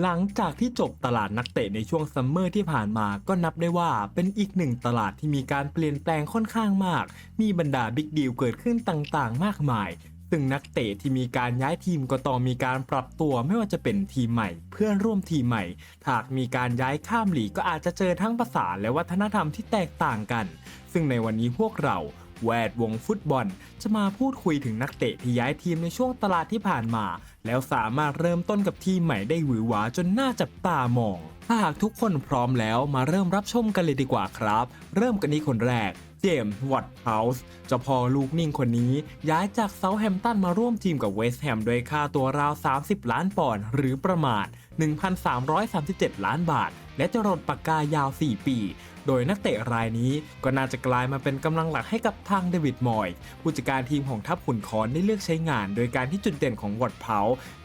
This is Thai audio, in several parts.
หลังจากที่จบตลาดนักเตะในช่วงซัมเมอร์ที่ผ่านมาก็นับได้ว่าเป็นอีกหนึ่งตลาดที่มีการเปลี่ยนแปลงค่อนข้างมาก มีบรรดาบิ๊กดีลเกิดขึ้นต่างๆ มากมาย ซึ่งนักเตะที่มีการย้ายทีมก็ต้องมีการปรับตัวไม่ว่าจะเป็นทีมใหม่ เพื่อนร่วมทีมใหม่หากมีการย้ายข้ามหลีกก็อาจจะเจอทั้งภาษาและวัฒนธรรมที่แตกต่างกัน ซึ่งในวันนี้พวกเรา แวดวงฟุตบอล จะมาพูดคุยถึงนักเตะที่ย้ายทีมในช่วงตลาดที่ผ่านมา แล้วสามารถเริ่มต้นกับทีมใหม่ได้หวือหวาจนน่าจับตามอง ถ้าหากทุกคนพร้อมแล้วมาเริ่มรับชมกันเลยดีกว่าครับ เริ่มกันที่คนแรกเจมส์วอตเฮาส์เจ้าพ่อลูกนิ่งคนนี้ย้ายจากเซาแฮมตันมาร่วมทีมกับเวสต์แฮมโดยค่าตัวราว 30 ล้านปอนด์หรือประมาณ 1,337 ล้านบาท และจะรดปากกายาว 4 ปี โดยนักเตะรายนี้ก็น่าจะกลายมาเป็นกำลังหลักให้กับทางเดวิดมอยส์ผู้จัดการทีมของทัพขุนคอนได้เลือกใช้งาน โดยการที่จุดเด่นของวอตเพา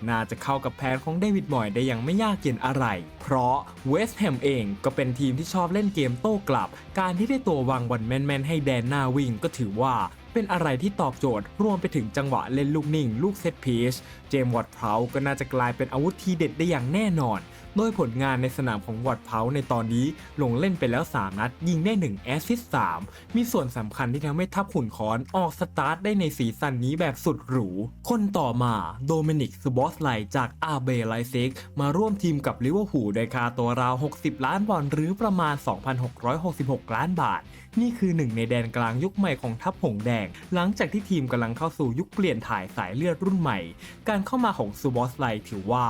น่าจะเข้ากับแผนของเดวิดมอยส์ได้อย่างไม่ยากเย็นอะไร เพราะเวสต์แฮมเองก็เป็นทีมที่ชอบเล่นเกมโต้กลับ การที่ได้ตัววางบอลแม่นๆให้แดนหน้าวิ่งก็ถือว่า เป็นอะไรที่ตอบโจทย์ รวมไปถึงจังหวะเล่นลูกนิ่ง ลูกเซตพีช เจมส์วอตเพลก็น่าจะกลายเป็นอาวุธทีเด็ดได้อย่างแน่นอน โดยผลงานในสนามของวอตเพาในตอนนี้ลงเล่นไปแล้ว 3 นัด ยิงได้ 1 แอสซิสต์3มีส่วนสำคัญที่ทำให้ทัพขุนคอนออกสตาร์ทได้ในซีซั่นนี้แบบสุดหรู คนต่อมาโดมินิกสบอสไลจากอาเบไลเซกมาร่วมทีมกับลิเวอร์พูลโดยค่าตัวราว 60 ล้านบอลหรือประมาณ 2,666 ล้านบาท นี่คือหนึ่งในแดนกลางยุคใหม่ของทัพหงแดง หลังจากที่ทีมกำลังเข้าสู่ยุคเปลี่ยนถ่ายสายเลือดรุ่นใหม่ การเข้ามาของซูบอสไลถือว่า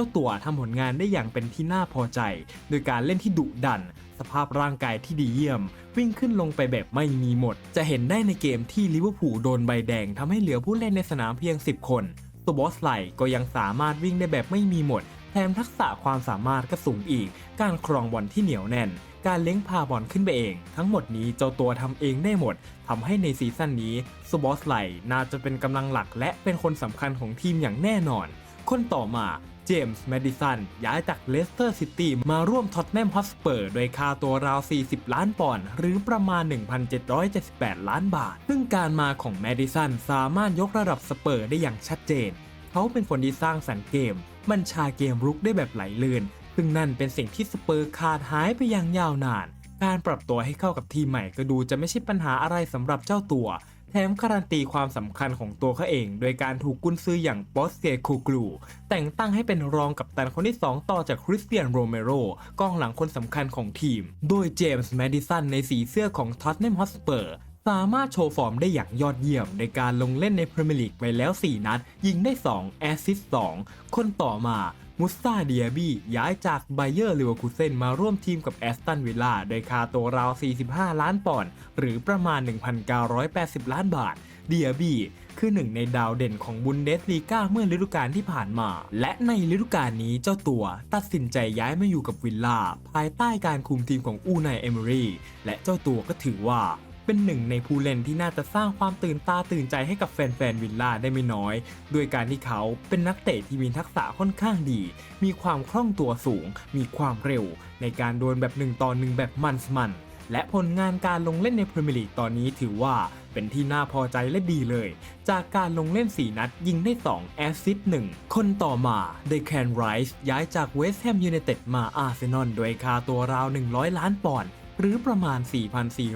จ้าตัวทำผลงานได้อย่างเป็นที่น่าพอใจ โดยการเล่นที่ดุดัน สภาพร่างกายที่ดีเยี่ยม วิ่งขึ้นลงไปแบบไม่มีหมด จะเห็นได้ในเกมที่ลิเวอร์พูลโดนใบแดงทำให้เหลือผู้เล่นในสนามเพียง 10 คนซูบอสไลก็ยังสามารถวิ่งได้แบบไม่มีหมด แถมทักษะความสามารถก็สูงอีก การครองบอลที่เหนียวแน่นการเลี้ยงพาบอลขึ้นไปเอง ทั้งหมดนี้เจ้าตัวทำเองได้หมดทำให้ในซีซั่นนี้ซูบอสไลน่าจะเป็นกำลังหลักและเป็นคนสำคัญของทีมอย่างแน่นอน คนต่อมา เจมส์แมดิสันย้ายจากเลสเตอร์ซิตี้มาร่วมท็อตแนมฮอสเปอร์โดยค่าตัวราว 40 ล้านปอนด์หรือประมาณ 1,778 ล้านบาท ซึ่งการมาของแมดิสันสามารถยกระดับสเปอร์ได้อย่างชัดเจน เขาเป็นคนที่สร้างสรรค์เกม บัญชาเกมรุกได้แบบไหลลื่น ซึ่งนั่นเป็นสิ่งที่สเปอร์ขาดหายไปอย่างยาวนาน การปรับตัวให้เข้ากับทีมใหม่ก็ดูจะไม่ใช่ปัญหาอะไรสำหรับเจ้าตัว แถมการันตีความสำคัญของตัวเขาเอง โดยการถูกกุนซืออย่างปอสเกคูกลู แต่งตั้งให้เป็นรองกับตันคนที่ 2 ต่อจากคริสเตียนโรเมโรกองหลังคนสำคัญของทีม โดยเจมส์แมดิสันในสีเสื้อของท็อตแนมฮอสเปอร์สามารถโชว์ฟอร์มได้อย่างยอดเยี่ยม ในการลงเล่นในพรีเมียร์ลีกไปแล้ว 4 นัด ยิงได้ 2 แอสซิสต์ 2 คนต่อมา มุสตาเดียบี้ย้ายจากไบเยอร์ลิเวอร์คูเซนมาร่วมทีมกับแอสตันวิลล่าโดยค่าตัวราว 45 ล้านปอนด์หรือประมาณ 1,980 ล้านบาท เดียบี้คือหนึ่งในดาวเด่นของบุนเดสลีกาเมื่อฤดูกาลที่ผ่านมา และในฤดูกาลนี้เจ้าตัวตัดสินใจย้ายมาอยู่กับวิลล่าภายใต้การคุมทีมของอูนายเอเมอรีและเจ้าตัวก็ถือว่า เป็นหนึ่งในผู้เล่นที่น่าจะสร้างความตื่นตาตื่นใจให้กับแฟนๆวิลล่าได้ไม่น้อย ด้วยการที่เขาเป็นนักเตะที่มีทักษะค่อนข้างดี มีความคล่องตัวสูง มีความเร็ว ในการดวลแบบหนึ่งต่อหนึ่งแบบมันส์มันและผลงานการลงเล่นในพรีเมียร์ลีกตอนนี้ถือว่าเป็นที่น่าพอใจและดีเลย จากการลงเล่น 4 นัดยิงได้ 2 แอสซิสต์1คนต่อมาเดแคนไรส์ย้ายจากเวสต์แฮมยูไนเต็ดมาอาร์เซนอลโดยค่าตัวราว 100 ล้านปอนด์ หรือประมาณ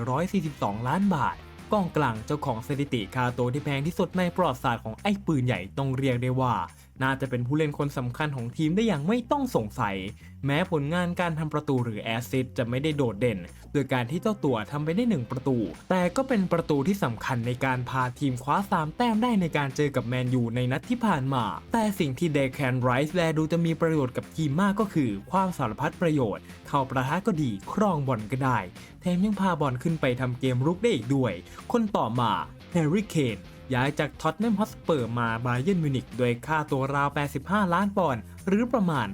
4,442 ล้านบาทกองกลางเจ้าของสถิติคาโตที่แพงที่สุดในประวัติศาสตร์ของไอ้ปืนใหญ่ต้องเรียกได้ว่าน่าจะเป็นผู้เล่นคนสำคัญของทีมได้อย่างไม่ต้องสงสัย แม้ผลงานการทำประตูหรือแอสซิสต์จะไม่ได้โดดเด่น โดยการที่เจ้าตัวทำไปได้หนึ่งประตู แต่ก็เป็นประตูที่สำคัญในการพาทีมคว้า 3 แต้มได้ในการเจอกับแมนยูในนัดที่ผ่านมา แต่สิ่งที่เดแคนไรส์แลดูจะมีประโยชน์กับทีมมากก็คือ ความสารพัดประโยชน์ เข้าประทะก็ดีครองบอลก็ได้ แถมยังพาบอลขึ้นไปทำเกมรุกได้อีกด้วย คนต่อมาแฮร์รี่เคน ย้ายจากท็อตแนมฮอสเปอร์มาบาเย r n นมิวนิกโดยค่าตัวราว 85 ล้านปอนด์หรือประมาณ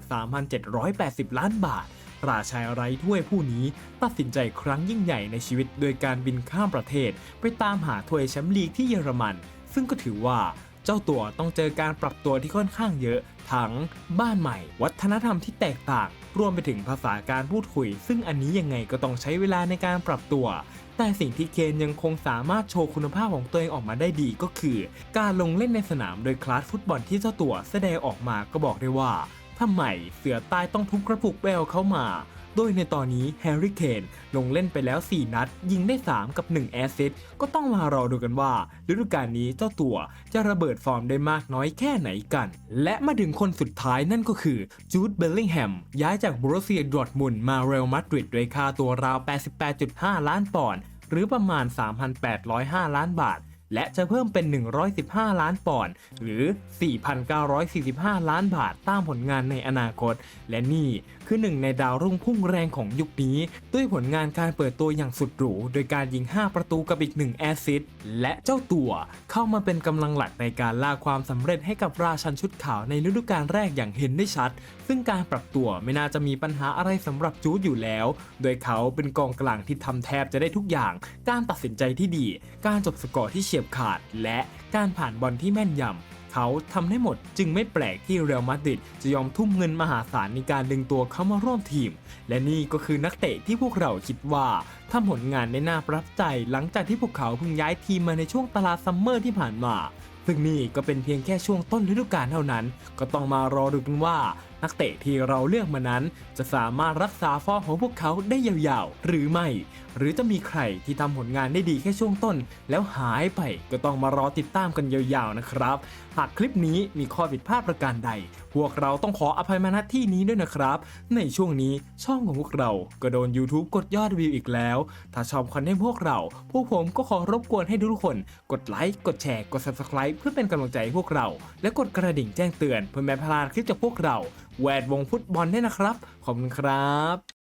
3,780 ล้านบาท ราชายไร้ถ้วยผู้นี้ตัดสินใจครั้งยิ่งใหญ่ในชีวิตโดยการบินข้ามประเทศ ไปตามหาถ้วยแชมป์ลีกที่เยอรมัน ซึ่งก็ถือว่า เจ้าตัวต้องเจอการปรับตัวที่ค่อนข้างเยอะทั้งบ้านใหม่ วัฒนธรรมที่แตกต่าง รวมไปถึงภาษาการพูดคุย ซึ่งอันนี้ยังไงก็ต้องใช้เวลาในการปรับตัว แต่สิ่งที่เคนยังคงสามารถโชว์คุณภาพของตัวเองออกมาได้ดีก็คือ การลงเล่นในสนามโดยคลาสฟุตบอลที่เจ้าตัวแสดงออกมาก็บอกได้ว่าทำไมเสือใต้ต้องทุบกระปุกแววเข้ามา โดยในตอนนี้แฮร์รี่เคนลงเล่นไปแล้ว 4 นัด ยิงได้ 3 กับ 1 แอสซิสต์ก็ต้องมารอดูกันว่าฤดูกาลนี้เจ้าตัวจะระเบิดฟอร์มได้มากน้อยแค่ไหนกัน และมาถึงคนสุดท้ายนั่นก็คือจูดเบลลิงแฮมย้ายจากบรูเซียดอร์ทมุนมาเรอัลมาดริดด้วยค่าตัวราว 88.5 ล้านปอนด์หรือประมาณ 3,805 ล้านบาทและจะเพิ่มเป็น 115 ล้านปอนด์ หรือ 4,945 ล้านบาท ตามผลงานในอนาคต และนี่ คือหนึ่งในดาวรุ่งพุ่งแรงของยุคนี้ ด้วยผลงานการเปิดตัวอย่างสุดหรู โดยการยิง 5 ประตูกับอีก 1 แอสซิสต์และเจ้าตัวเข้ามาเป็นกำลังหลักในการล่าความสำเร็จให้กับราชันชุดขาวในฤดูกาลแรกอย่างเห็นได้ชัด ซึ่งการปรับตัวไม่น่าจะมีปัญหาอะไรสำหรับจูดอยู่แล้ว โดยเขาเป็นกองกลางที่ทำแทบจะได้ทุกอย่าง การตัดสินใจที่ดี การจบสกอร์ที่เฉียบขาด และการผ่านบอลที่แม่นยำ เขาทำได้หมดจึงไม่แปลกที่เรอัลมาดริดจะยอมทุ่มเงินมหาศาลในการดึงตัวเข้ามาร่วมทีม และนี่ก็คือนักเตะที่พวกเราคิดว่าทำผลงานได้น่าประทับใจ หลังจากที่พวกเขาเพิ่งย้ายทีมมาในช่วงตลาดซัมเมอร์ที่ผ่านมา ซึ่งนี่ก็เป็นเพียงแค่ช่วงต้นฤดูกาลเท่านั้น ก็ต้องมารอดูกันว่า นักเตะที่เราเลือกมานั้น จะสามารถรักษาฟอร์มของพวกเขาได้ยาวๆ หรือไม่ หรือจะมีใครที่ทำผลงานได้ดีแค่ช่วงต้น แล้วหายไปก็ต้องมารอติดตามกันยาวๆนะครับ หากคลิปนี้มีข้อผิดพลาดประการใด พวกเราต้องขออภัยมาณที่นี้ด้วยนะครับ ในช่วงนี้ช่องของพวกเราก็โดน YouTube กดยอดวิวอีกแล้ว ถ้าชอบคอนเทนต์พวกเรา พวกผมก็ขอรบกวนให้ทุกคน กดไลค์กดแชร์กด Subscribe เพื่อเป็นกำลังใจให้พวกเรา และกดกระดิ่งแจ้งเตือนเพื่อไม่พลาดคลิปจากพวกเรา แวดวงฟุตบอลด้วยนะครับ ขอบคุณครับ